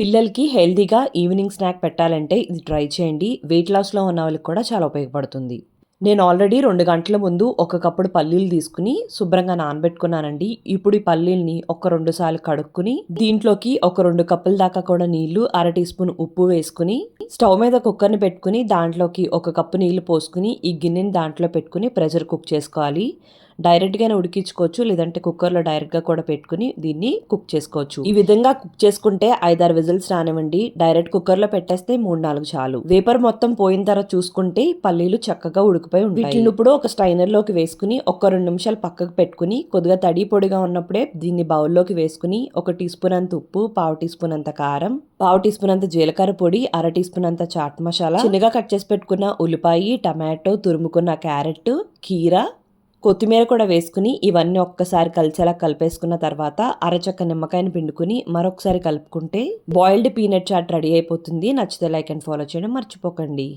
పిల్లలకి హెల్తీగా evening snack పెట్టాలంటే ఇది ట్రై చేయండి. వెయిట్ లాస్లో ఉన్న వాళ్ళకి కూడా చాలా ఉపయోగపడుతుంది. నేను ఆల్రెడీ రెండు గంటల ముందు ఒక కప్పుడు పల్లీలు తీసుకుని శుభ్రంగా నానబెట్టుకున్నానండి. ఇప్పుడు ఈ పల్లీల్ని ఒక రెండు సార్లు కడుక్కుని దీంట్లోకి ఒక రెండు కప్పుల దాకా కూడా నీళ్ళు అర టీ స్పూన్ ఉప్పు వేసుకుని స్టవ్ మీద కుక్కర్ని పెట్టుకుని దాంట్లోకి ఒక కప్పు నీళ్ళు పోసుకుని ఈ గిన్నెని దాంట్లో పెట్టుకుని ప్రెషర్ కుక్ చేసుకోవాలి. డైరెక్ట్గానే ఉడికించుకోవచ్చు లేదంటే కుక్కర్లో డైరెక్ట్గా కూడా పెట్టుకుని దీన్ని కుక్ చేసుకోవచ్చు. ఈ విధంగా కుక్ చేసుకుంటే ఐదారు విజిల్స్ రానివ్వండి. డైరెక్ట్ కుక్కర్లో పెట్టేస్తే మూడు నాలుగు చాలు. వేపర్ మొత్తం పోయిన తర్వాత చూసుకుంటే పల్లీలు చక్కగా ఉడికిపోయి ఉంటాయి. వీటిని ఇప్పుడు ఒక స్ట్రైనర్లోకి వేసుకుని ఒక రెండు నిమిషాలు పక్కకు పెట్టుకుని కొద్దిగా తడి పొడిగా ఉన్నప్పుడే దీన్ని బౌల్లోకి వేసుకుని ఒక టీ స్పూన్ అంత ఉప్పు పావు టీ స్పూన్ అంత కారం పావు టీ స్పూన్ అంత జీలకర్ర పొడి అర టీ స్పూన్ అంత చాట్ మసాలా చిన్నగా కట్ చేసి పెట్టుకున్న ఉల్లిపాయ టమాటో తురుముకున్న క్యారెట్ కీరా కొత్తిమీర కూడా వేసుకుని ఇవన్నీ ఒక్కసారి కలిసేలా కలిపేసుకున్న తర్వాత అరచక్క నిమ్మకాయని పిండుకుని మరొకసారి కలుపుకుంటే బాయిల్డ్ పీనట్ చాట్ రెడీ అయిపోతుంది. నచ్చితే లైక్ అండ్ ఫాలో చేయడం మర్చిపోకండి.